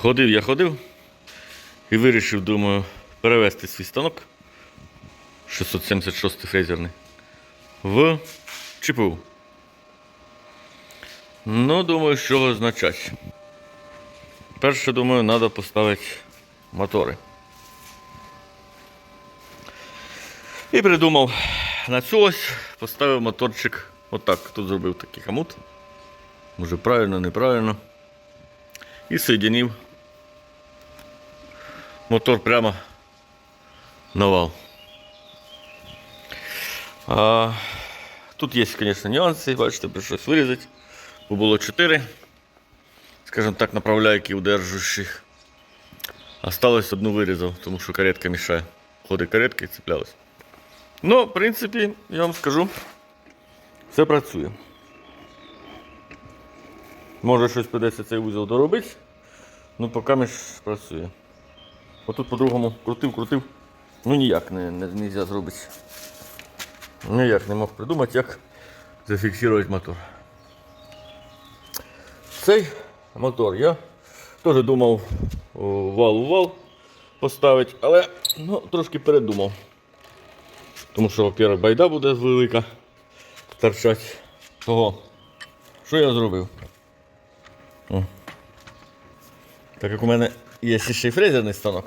Ходив я ходив і вирішив, думаю, перевести свій станок 676 фрезерний в ЧПУ. Ну, думаю, що означать. Перше, думаю, треба поставити мотори. І придумав на цю ось поставив моторчик. Отак. Тут зробив такий хомут. Може правильно, неправильно. І соєдинив мотор прямо на вал. А, тут є, звісно, нюанси, бачите, прийшлось вирізати. Бо було 4, скажімо так, направляйки удержуючих. Осталось одну вирізав, тому що каретка мішає. Ходи каретки і цеплялась. Ну, в принципі, я вам скажу, все працює. Може щось придеться цей вузол доробити, ну поки між працює. Отут по-другому крутив, крутив. Ну ніяк не, не, нельзя зробити. Ніяк не мог придумати, як зафіксувати мотор. Цей мотор я теж думав вал у вал поставити, але ну, трошки передумав. Тому що, во-первых, байда буде велика торчать. Того. Що я зробив? Так як у мене є ще й фрезерний станок,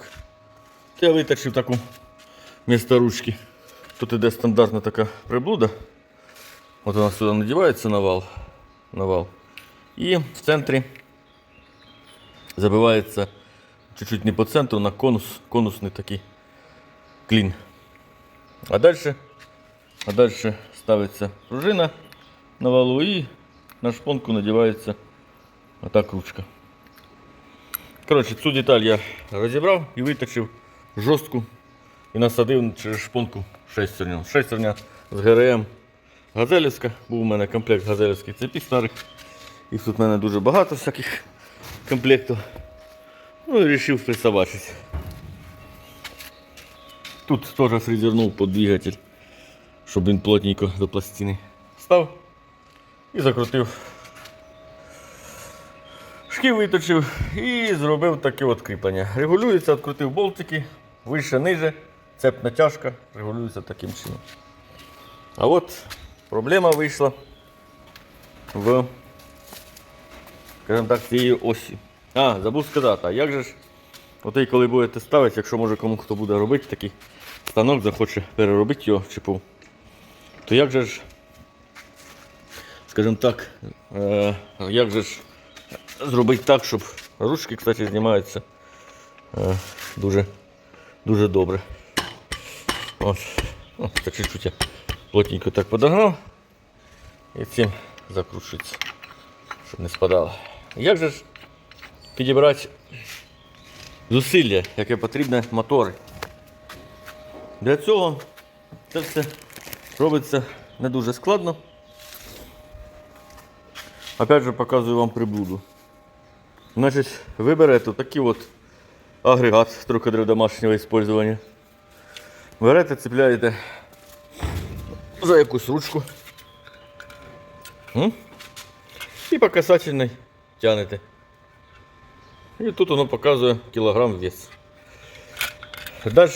я виточив таку місто ручки. Тут іде стандартна така приблуда. От вона сюди надівається на вал. На вал. І в центрі забивається чуть-чуть не по центру на конус, конусний такий клін. А далі, а далі ставиться пружина на валу і на шпонку надівається отак ручка. Коротше, цю деталь я розібрав і виточив жорстку і насадив через шпонку шестерню. Шестерня з ГРМ Газелівська. Був у мене комплект газелівських цепі старих. Їх тут в мене дуже багато всяких комплектів. Ну і вирішив присобачити. Тут теж фрезернув под двигатель, щоб він плотненько до пластини став і закрутив. Шків виточив і зробив таке от кріплення. Регулюється, відкрутив болтики, вище, ниже, цеп натяжка, регулюється таким чином. А от проблема вийшла в, скажімо так, цієї осі. А, забув сказати, а як же ж, от коли будете ставити, якщо може кому хто буде робити такий станок, захоче переробити його в ЧПУ, то як же ж, скажімо так, е, як же ж зробити так, щоб ручки, кстати, знімаються е, дуже, дуже добре. Ось, О, так чуть-чуть я плотненько так подогнав і цим закручується, щоб не спадало. Як же ж підібрати зусилля, яке потрібне мотори? Для цього це все робиться не дуже складно. Опять же показую вам приблуду. Значить, ви берете такий от агрегат трохи для домашнього використання. Берете, цепляєте за якусь ручку. І по тянете. І тут воно показує кілограм вес. Далі,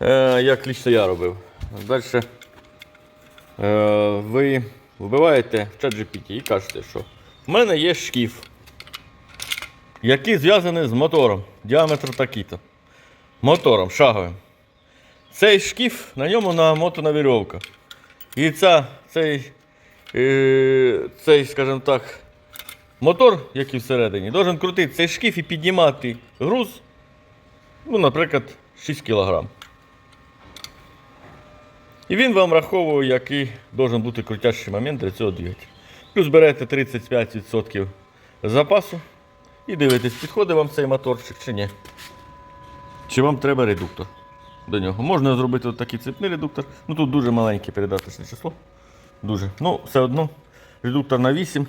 е, як лично я робив. Далі е, ви вбиваєте в чат GPT і кажете, що в мене є шкіф, який зв'язаний з мотором. Діаметр такий-то. Мотором шаговим. Цей шкіф, на ньому намотана вірьовка. І ця, цей, е, цей, скажімо так, мотор, який всередині, должен крутити цей шкіф і піднімати груз, ну, наприклад, 6 кг. І він вам враховує, який должен бути крутящий момент для цього двигателя. Плюс берете 35% запасу і дивитесь, підходить вам цей моторчик чи ні. Чи вам треба редуктор до нього. Можна зробити такий цепний редуктор. Ну тут дуже маленьке передаточне число. Дуже. Ну, все одно. Редуктор на 8.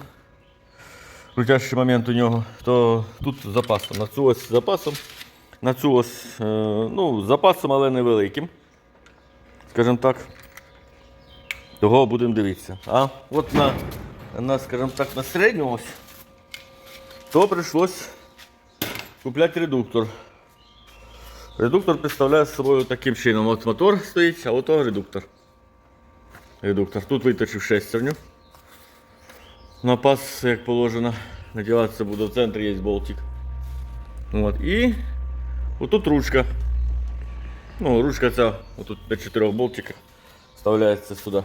Крутящий момент у нього, то тут запасом. На цю ось з запасом. На цю ось, е, ну, з запасом, але невеликим. Скажімо так. Того будемо дивитися. А от на, на скажімо так, на середню ось, то прийшлось купляти редуктор. Редуктор представляє собою таким чином. От мотор стоїть, а ото редуктор. Редуктор. Тут виточив шестерню. На пас, як положено, надіватися буде в центрі є болтик. От. І отут ручка. Ну, ручка ця, отут до чотирьох болтиків вставляється сюди.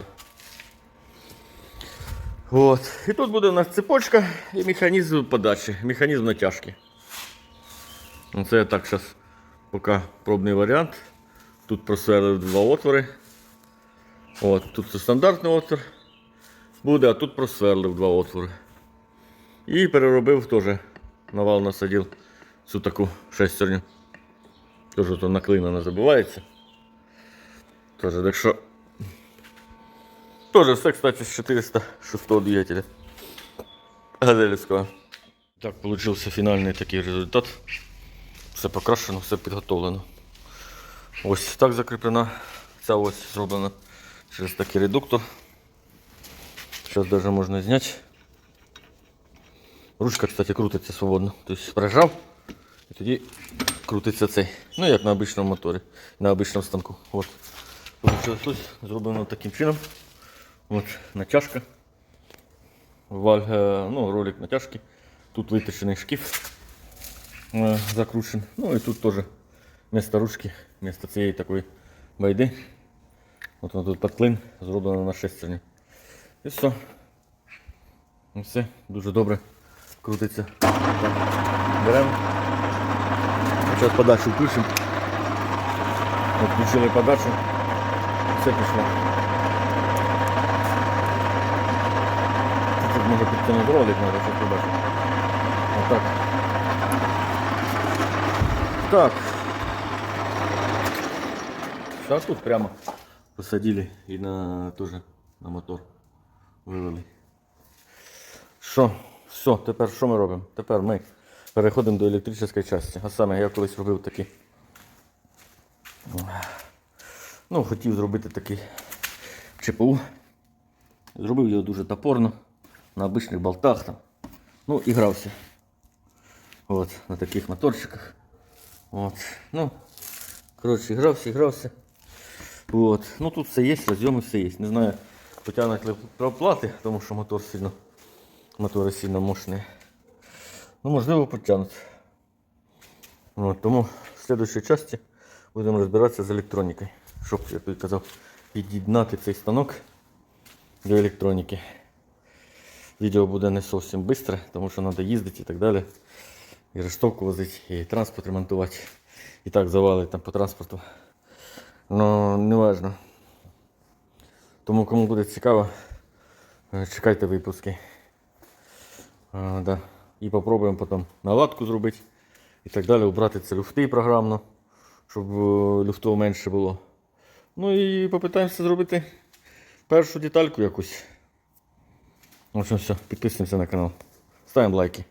От. І тут буде у нас цепочка і механізм подачі, механізм натяжки. Ну, Це я так зараз поки пробний варіант. Тут просверлив два отвори. От, тут це стандартний отвір буде, а тут просверлив два отвори. І переробив теж на вал насадив цю таку шестерню. Теж то наклина не забувається. Теж, так. Тоже все, кстати, з 406 двигателя. Газелевського. Так, получился фінальний такий результат. Все покрашено, все підготовлено. Ось так закріплена. Ця ось зроблена через такий редуктор. Зараз даже можна зняти. Ручка, кстати, крутиться свободно. Тобто прижав і тоді крутиться цей. Ну як на обичному моторі, на обичному станку. От. Тут зроблено таким чином. От натяжка. Валь, е, ну, ролик натяжки. Тут виточений шкіф е, закручен. Ну і тут теж вместо ручки, вместо цієї такої байди. От воно тут подклин зроблено на шестерні. І все. І все, дуже добре крутиться. Беремо. Зараз подачу включимо. Включили подачу. Все пішло. Може підтягнути ролик, треба, щоб побачити. Отак. Так. Сейчас тут прямо посадили і на тоже на мотор вивели. Що? Все, тепер що ми робимо? Тепер ми переходимо до електричної частини. А саме я колись робив такі. Ну, хотів зробити такий ЧПУ. Зробив його дуже топорно, на обичних болтах там. Ну, і грався. От, на таких моторчиках. От. Ну, коротше, грався, грався. От. Ну тут все є, розйоми все є. Не знаю, потягнуть ли проплати, тому що мотор сильно, мотори сильно мощні. Ну, можливо, потягнуть. От, тому в слідчій часті будемо розбиратися з електронікою. Щоб, як я казав, під'єднати цей станок до електроніки. Відео буде не зовсім швидке, тому що треба їздити і так далі. І рештовку возити, і транспорт ремонтувати. І так завалить там по транспорту. Ну, не важно. Тому кому буде цікаво, е, чекайте випуски. А, да. І попробуємо потім наладку зробити і так далі, убрати ці люфти програмно, щоб е, люфтов менше було. Ну і попитаємося зробити першу детальку якусь. В общем, все, підписуємося на канал. Ставимо лайки.